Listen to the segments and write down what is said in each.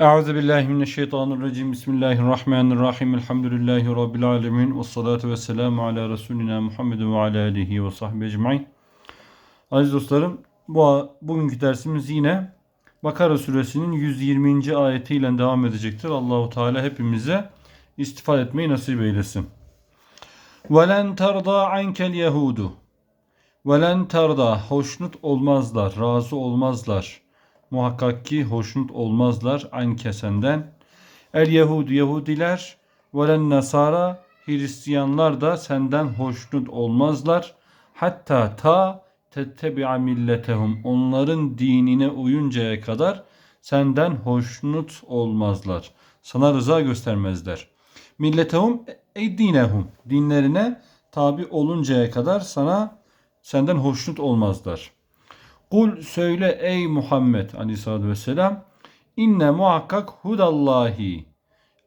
Euzu billahi mineşşeytanirracim. Bismillahirrahmanirrahim. Elhamdülillahi rabbil alamin ve salatu vesselamu ala resulina Muhammed ve ala alihi ve sahbihi ecmaîn. Aziz dostlarım, bu bugünkü dersimiz yine Bakara suresinin 120. ayetiyle devam edecektir. Allahu Teala hepimize istifade etmeyi nasip eylesin. Velen terda ankel yehudu. Velen terda hoşnut olmazlar, razı olmazlar. Muhakkak ki hoşnut olmazlar anke senden. El Yahud Yahudiler velen Nasara Hristiyanlar da senden hoşnut olmazlar. Hatta ta tettebi'a milletehum onların dinine uyuncaya kadar senden hoşnut olmazlar. Sana rıza göstermezler. Milletehum ey dinehum dinlerine tabi oluncaya kadar sana senden hoşnut olmazlar. Kul söyle ey Muhammed aleyhissalatü vesselam inne muhakkak hudallahi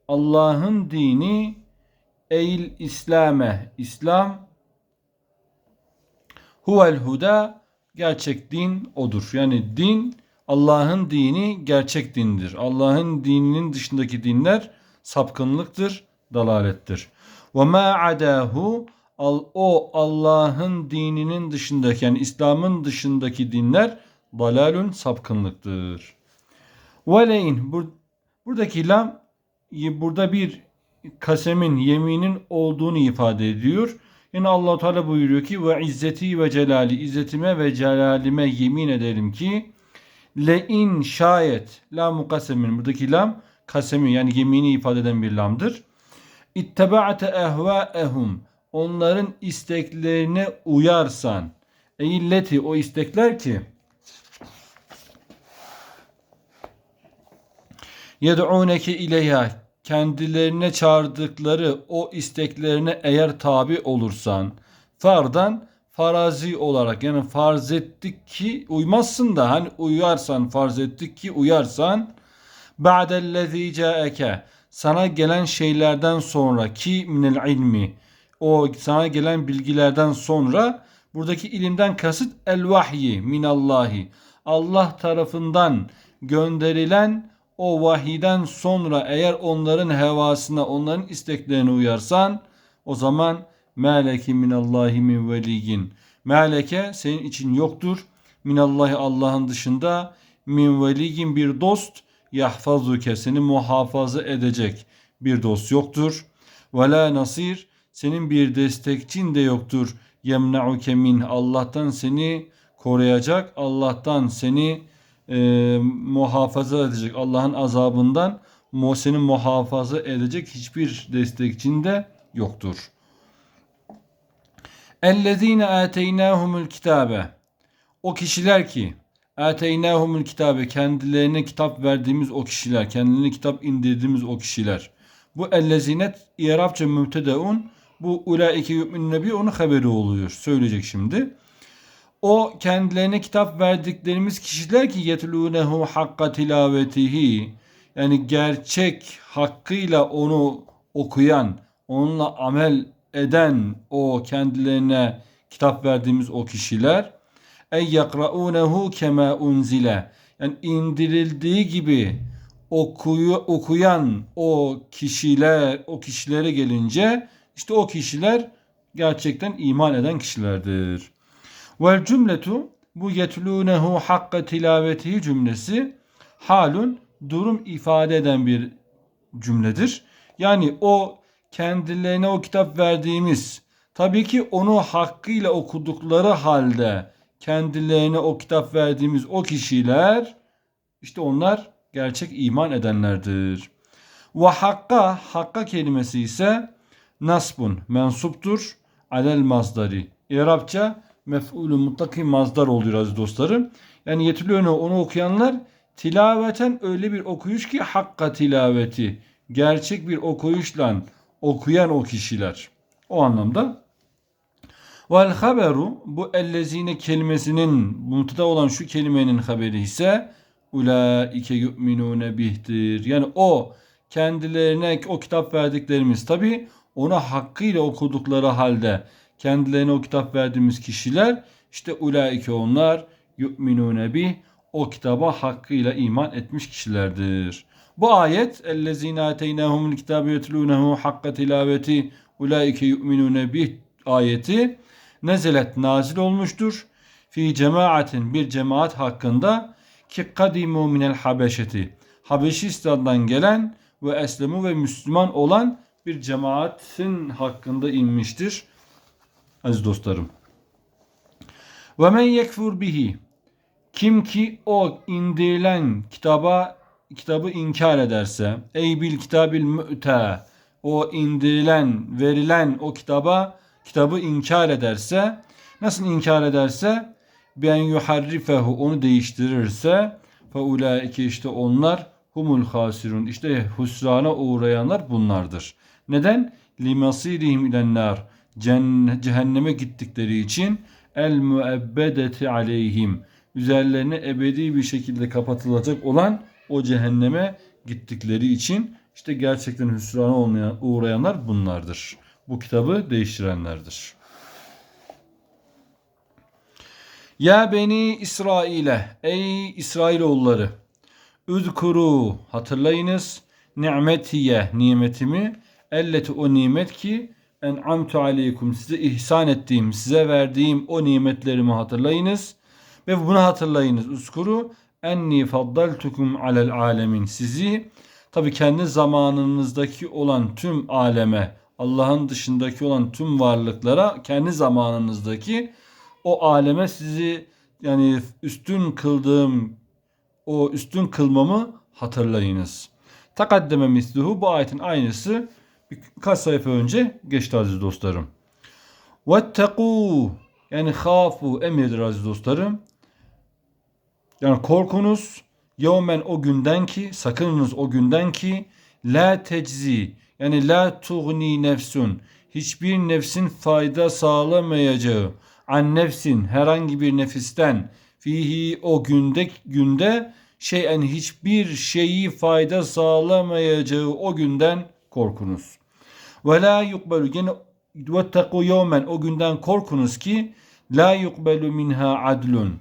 Allah'ın dini eil İslame İslam huvel huda gerçek din odur. Yani din Allah'ın dini gerçek dindir. Allah'ın dininin dışındaki dinler sapkınlıktır, dalalettir. Ve ma adahu o Allah'ın dininin dışındaki yani İslam'ın dışındaki dinler dalalun sapkınlıktır. Veleyn bur, buradaki lam burada bir kasemin yeminin olduğunu ifade ediyor. Yani Allah Teala buyuruyor ki ve izzeti ve celali izzetime ve celalime yemin ederim ki le in şayet la kasemin buradaki lam kasemi yani yemini ifade eden bir lamdır. İttebaate ehvaehum onların isteklerine uyarsan. Eilleti o istekler ki yed'uneke ileyha kendilerine çağırdıkları o isteklerine eğer tabi olursan fardan farazi olarak yani farz ettik ki uymazsın da hani uyarsan farz ettik ki uyarsan ba'dellezî câeke sana gelen şeylerden sonra ki minel ilmi o sana gelen bilgilerden sonra buradaki ilimden kasıt el vahyi minallahi. Allah tarafından gönderilen o vahiden sonra eğer onların hevasına onların isteklerine uyarsan o zaman meleki minallahi min veliyin meleke senin için yoktur. Minallahi Allah'ın dışında min veliyin bir dost yahfazuke seni muhafaza edecek bir dost yoktur. Ve la nasir senin bir destekçin de yoktur. Yemna'uke min Allah'tan seni koruyacak, Allah'tan seni e, muhafaza edecek, Allah'ın azabından seni muhafaza edecek hiçbir destekçin de yoktur. Ellezine ateynahumul kitabe o kişiler ki ateynahumul kitabe kendilerine kitap verdiğimiz o kişiler, kendilerine kitap indirdiğimiz o kişiler. Bu ellezinet İrabça mübtedeun bu ulaike yu'minune bir onun haberi oluyor. Söyleyecek şimdi. O kendilerine kitap verdiklerimiz kişiler ki yetlunehu hakka tilavetihi yani gerçek hakkıyla onu okuyan, onunla amel eden o kendilerine kitap verdiğimiz o kişiler ey yakraunehu kema unzile yani indirildiği gibi okuyu, okuyan o kişiler o kişilere gelince işte o kişiler gerçekten iman eden kişilerdir. Vel cümletu bu yetlûnehu hakka tilavetihi cümlesi halun durum ifade eden bir cümledir. Yani o kendilerine o kitap verdiğimiz tabii ki onu hakkıyla okudukları halde kendilerine o kitap verdiğimiz o kişiler işte onlar gerçek iman edenlerdir. Ve hakka hakka kelimesi ise nasbun mensuptur alel mazdari. İrabça mef'ulü mutlaki mazdar oluyor aziz dostlarım. Yani yetilöne onu okuyanlar tilaveten öyle bir okuyuş ki hakka tilaveti. Gerçek bir okuyuşla okuyan o kişiler. O anlamda. Vel haberu bu ellezine kelimesinin mutada olan şu kelimenin haberi ise ulaike yu'minune bihtir. Yani o kendilerine o kitap verdiklerimiz tabi ona hakkıyla okudukları halde kendilerine o kitap verdiğimiz kişiler işte ulaike onlar yu'minune bih o kitaba hakkıyla iman etmiş kişilerdir. Bu ayet ellezine ateynahumul kitabe yetlunehu hakka tilaveti ulaike yu'minune bih ayeti nezelet nazil olmuştur. Fi cemaatin bir cemaat hakkında ki kadimu minel habeşeti Habeşistan'dan gelen ve eslemu ve Müslüman olan bir cemaatin hakkında inmiştir. Aziz dostlarım. Ve men yekfur bihi kim ki o indirilen kitaba kitabı inkar ederse ey bil kitabil mü'te o indirilen verilen o kitaba kitabı inkar ederse nasıl inkar ederse ben yuharrifehu onu değiştirirse fe ulaike işte onlar humul hasirun işte husrana uğrayanlar bunlardır. Neden? Limasirihim ilennar cehenneme gittikleri için el müebbedeti aleyhim üzerlerine ebedi bir şekilde kapatılacak olan o cehenneme gittikleri için işte gerçekten hüsrana olmayan, uğrayanlar bunlardır. Bu kitabı değiştirenlerdir. Ya beni İsrail'e ey İsrailoğulları Üzkuru hatırlayınız. Nimetiye nimetimi. Elleti o nimet ki en'amtu aleykum size ihsan ettiğim size verdiğim o nimetlerimi hatırlayınız. Ve bunu hatırlayınız uskuru enni faddaltukum alel alemin. Sizi tabi kendi zamanınızdaki olan tüm aleme Allah'ın dışındaki olan tüm varlıklara kendi zamanınızdaki o aleme sizi yani üstün kıldığım o üstün kılmamı hatırlayınız. Takaddeme misluhu bu ayetin aynısı birkaç sayfa önce geçti aziz dostlarım. Vettekû yani hafu emridir aziz dostlarım. Yani korkunuz yevmen o günden ki sakınınız o günden ki la teczi yani la tuğni nefsun hiçbir nefsin fayda sağlamayacağı an nefsin herhangi bir nefisten fihi o günde günde şeyen hiçbir şeyi fayda sağlamayacağı o günden korkunuz. Ve la yukbelu gene vetteku yevmen o günden korkunuz ki la yukbelu minha adlun.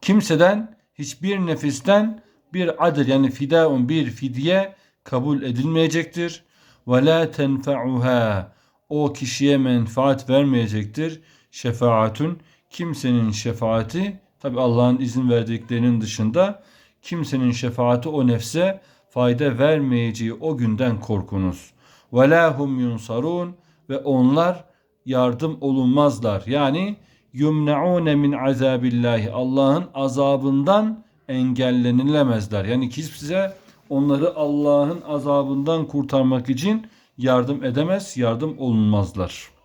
Kimseden hiçbir nefisten bir adil yani fidaun bir fidye kabul edilmeyecektir. Ve la tenfa'uha o kişiye menfaat vermeyecektir. Şefaatun kimsenin şefaati tabi Allah'ın izin verdiklerinin dışında kimsenin şefaati o nefse fayda vermeyeceği o günden korkunuz. Ve la hum yunsarun ve onlar yardım olunmazlar. Yani yumnaune min azabillahi Allah'ın azabından engellenilemezler. Yani kimse onları Allah'ın azabından kurtarmak için yardım edemez, yardım olunmazlar.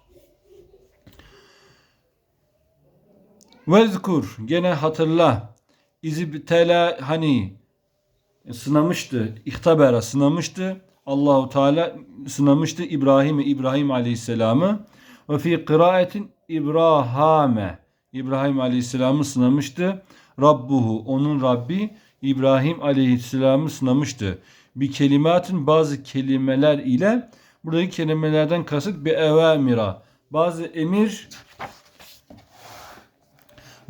Vezkur gene hatırla. İzibtela hani sınamıştı. İhtabera sınamıştı. Allahu Teala sınamıştı İbrahim'i İbrahim Aleyhisselam'ı ve fi kıraatin İbrahame İbrahim Aleyhisselam'ı sınamıştı. Rabbuhu onun Rabbi İbrahim Aleyhisselam'ı sınamıştı. Bir kelimatın bazı kelimeler ile buradaki kelimelerden kasıt bir evamira. Bazı emir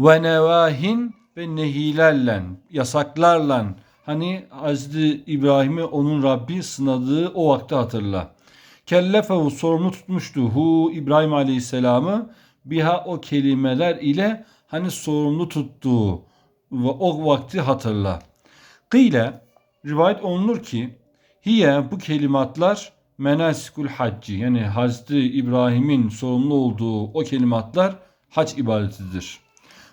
ve nevahin ve nehilerle, yasaklarla hani Hazreti İbrahim'i onun Rabbi sınadığı o vakti hatırla. Kellefehu sorumlu tutmuştu hu İbrahim Aleyhisselam'ı biha o kelimeler ile hani sorumlu tuttuğu ve o vakti hatırla. Kıyle rivayet olunur ki hiye bu kelimatlar menasikul hacci yani Hazreti İbrahim'in sorumlu olduğu o kelimatlar hac ibadetidir.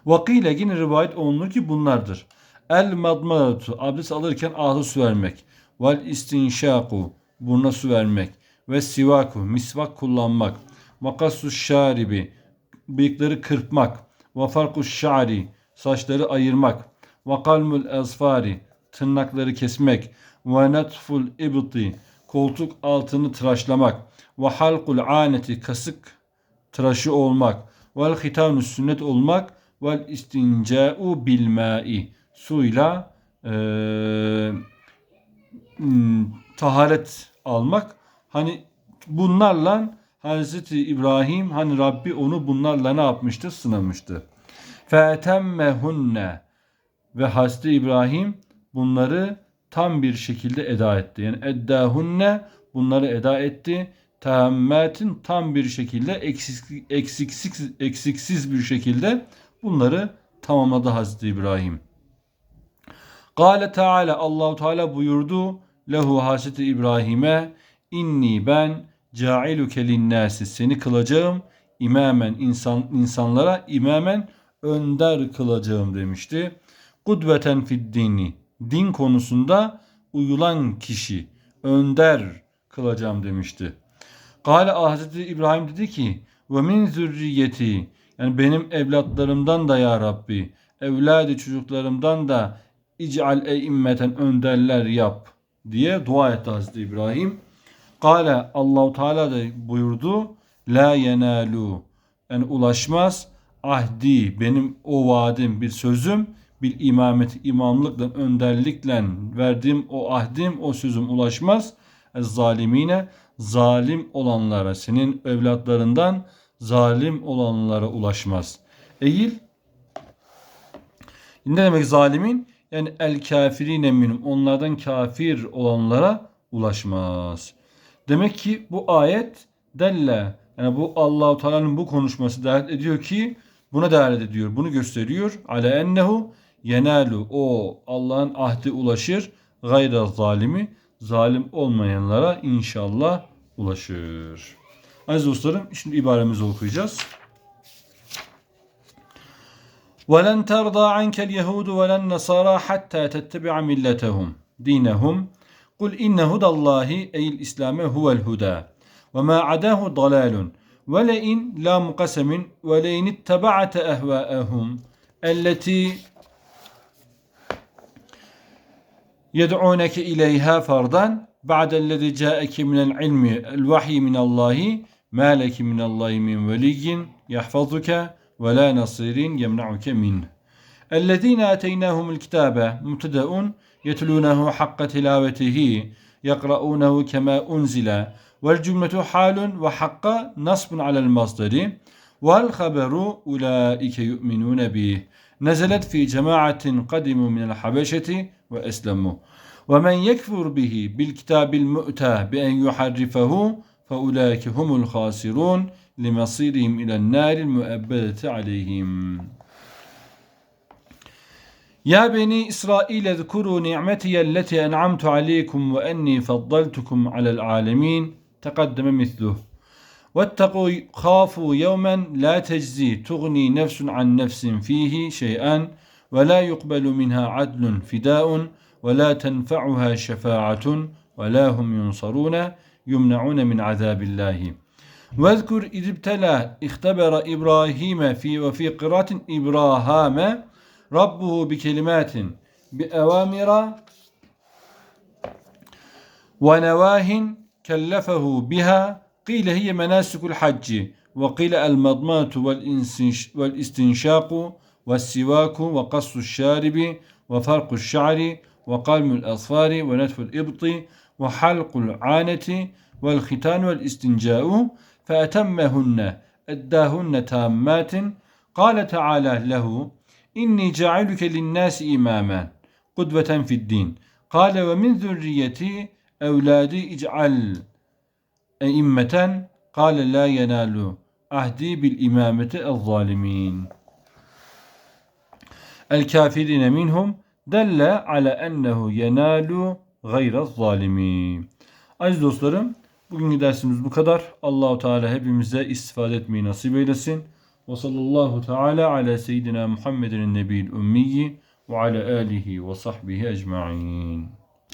Vakile yine rivayet olunur ki bunlardır. El madmadatu abdest alırken ağzı su vermek. Vel istinşaku buruna su vermek. Ve sivaku misvak kullanmak. Makassu şaribi bıyıkları kırpmak. Ve farku şari saçları ayırmak. Ve kalmul ezfari tırnakları kesmek. Ve netful ibti koltuk altını tıraşlamak. Ve halkul aneti kasık tıraşı olmak. Vel hitanu sünnet olmak vel istinca'u bil ma'i suyla e, taharet almak hani bunlarla Hazreti İbrahim hani Rabbi onu bunlarla ne yapmıştı? Sınamıştı. Fetemmehunne ve Hazreti İbrahim bunları tam bir şekilde eda etti. Yani eddahunne bunları eda etti. Taammatin tam bir şekilde eksiksiz, eksiksiz, eksiksiz bir şekilde bunları tamamladı Hazreti İbrahim. Kale Teala Allahu Teala buyurdu lehu Hazreti İbrahim'e inni ben cailuke linnâsi seni kılacağım imamen insan insanlara imamen önder kılacağım demişti. Kudveten fid dini din konusunda uyulan kişi önder kılacağım demişti. Kale Hazreti İbrahim dedi ki ve min zürriyeti yani benim evlatlarımdan da ya Rabbi evladı çocuklarımdan da İc'al eimmeten önderler yap diye dua etti Hazreti İbrahim. Kale Allahu Teala da buyurdu la yenalu yani ulaşmaz ahdi benim o vaadim bir sözüm bir imamet imamlıkla önderlikle verdiğim o ahdim o sözüm ulaşmaz zalimine zalim olanlara senin evlatlarından zalim olanlara ulaşmaz. Eğil ne demek zalimin? Yani el kafirine minum onlardan kafir olanlara ulaşmaz. Demek ki bu ayet delle yani bu Allahu Teala'nın bu konuşması delalet ediyor ki buna delalet ediyor. Bunu gösteriyor. Ale ennehu yenalu o Allah'ın ahdi ulaşır. Gayra zalimi zalim olmayanlara inşallah ulaşır. Aziz dostlarım şimdi ibaremizi okuyacağız. وَلَنْ تَرْضَى عَنْكَ الْيَهُودُ وَلَا النَّصَارَى حَتَّى تَتَّبِعَ مِلَّتَهُمْ دِينَهُمْ قُلْ إِنَّ هُدَى اللّٰهِ اَيْ الْإِسْلَامَ هُوَ الْهُدَى وَمَا عَدَاهُ ضَلَالٌ وَلَئِنْ لَا مُقَسَمٍ وَلَئِنِ اتَّبَعَتَ أَهْوَاءَهُمْ التي يدعونك إليها فردا بعد الذي جاءك من العلم الوحي من الله ما لك من الله من ولي يحفظك ولا نصير يمنعك منه. الذين آتيناهم الكتاب مبتدأ يتلونه حق تلاوته يقرؤونه كما أنزل والجملة حال وحق نصب على المصدر والخبر أولئك يؤمنون به. نزلت في جماعة قدموا من الحبشة وأسلموا. ومن يكفر به بالكتاب المؤتى بأن يحرفه فأولئك هم الخاسرون لمصيرهم إلى النار المؤبدة عليهم. يا بني إسرائيل اذكروا نعمتي التي أنعمت عليكم وأني فضلتكم على العالمين تقدم مثله. واتقوا خافوا يوما لا تجزي تغني نفس عن نفس فيه شيئا ولا يقبل منها عدل فداء ولا تنفعها شفاعة ولا هم ينصرون. يمنعون من عذاب الله. واذكر إذ ابتلى اختبر إبراهيم في وفي قراءة إبراهام ربه بكلمات بأوامر ونواه كلفه بها. قيل هي مناسك الحج وقيل المضمات والإستنشاق والسواك وقص الشارب وفرق الشعر وقلم الأظفار ونتف الإبط وحلق العانة والختان والاستنجاء فأتمهن أداهن تامات. قال تعالى له إني جاعلك للناس إماما قدوة في الدين. قال ومن ذريتي أولادي اجعل أئمة. قال لا ينال عهدي بالإمامة الظالمين. الكافرين منهم دل على أنه ينال gayra zalimi. Aziz dostlarım bugünkü dersimiz bu kadar. Allahu Teala hepimize istifade etmeyi nasip eylesin. Ve sallallahu teala ala seyyidina Muhammedin nebil ümmiyi ve ala alihi ve sahbihi ecma'in.